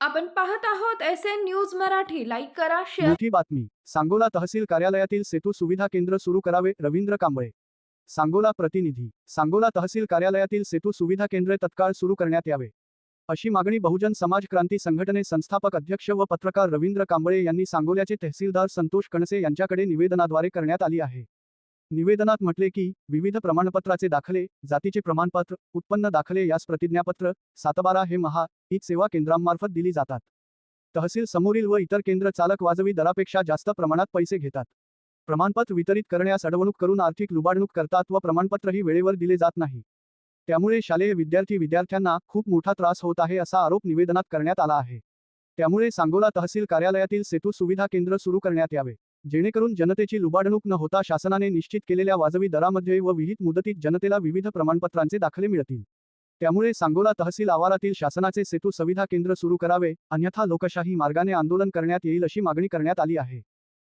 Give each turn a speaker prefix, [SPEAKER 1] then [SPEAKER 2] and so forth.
[SPEAKER 1] आपण पाहत आहोत S N news Marathi. Like करा शेअर
[SPEAKER 2] मोठी बातमी. सांगोला तहसील कार्यालयातील सेतू सुविधा केंद्र सुरू करावे रवींद्र कांबळे. सांगोला प्रतिनिधी. सांगोला तहसील कार्यालयातील सेतू सुविधा केंद्र तत्काळ सुरू करण्यात यावे. अशी मागणी बहुजन समाज क्रांती संघटने संस्थापक अध्यक्ष व पत्रकार रवींद्र कांबळे यांनी सांगोल्याचे तहसीलदार संतोष कणसे यांच्याकडे निवेदनाद्वारे करण्यात आली आहे. निवेदनात म्हटले की विविध प्रमाणपत्राचे दाखले जातीचे प्रमाणपत्र उत्पन्न दाखले यास प्रतिज्ञापत्र सातबारा हे महा ई सेवा केंद्रांमार्फत दिली जातात. तहसील समोरील व इतर केंद्र चालक वाजवी दरापेक्षा जास्त प्रमाणात पैसे घेतात. प्रमाणपत्र वितरित करण्यास अडवणूक करून आर्थिक लुबाडणूक करतात व प्रमाणपत्रही वेळेवर दिले जात नाही. त्यामुळे शालेय विद्यार्थी विद्यार्थ्यांना खूप मोठा त्रास होत आहे असा आरोप निवेदनात करण्यात आला आहे. त्यामुळे सांगोला तहसील कार्यालयातील सेतू सुविधा केंद्र सुरू करण्यात यावे. जेणेकरून जनतेची लुबाडणूक न होता शासनाने निश्चित केलेल्या वाजवी दरामध्ये व विहित मुदतीत जनतेला विविध प्रमाणपत्रांचे दाखले मिळतील. त्यामुळे सांगोला तहसील आवारातील शासनाचे सेतू सुविधा केंद्र सुरू करावे अन्यथा लोकशाही मार्गाने आंदोलन करण्यात येईल अशी मागणी करण्यात आली आहे.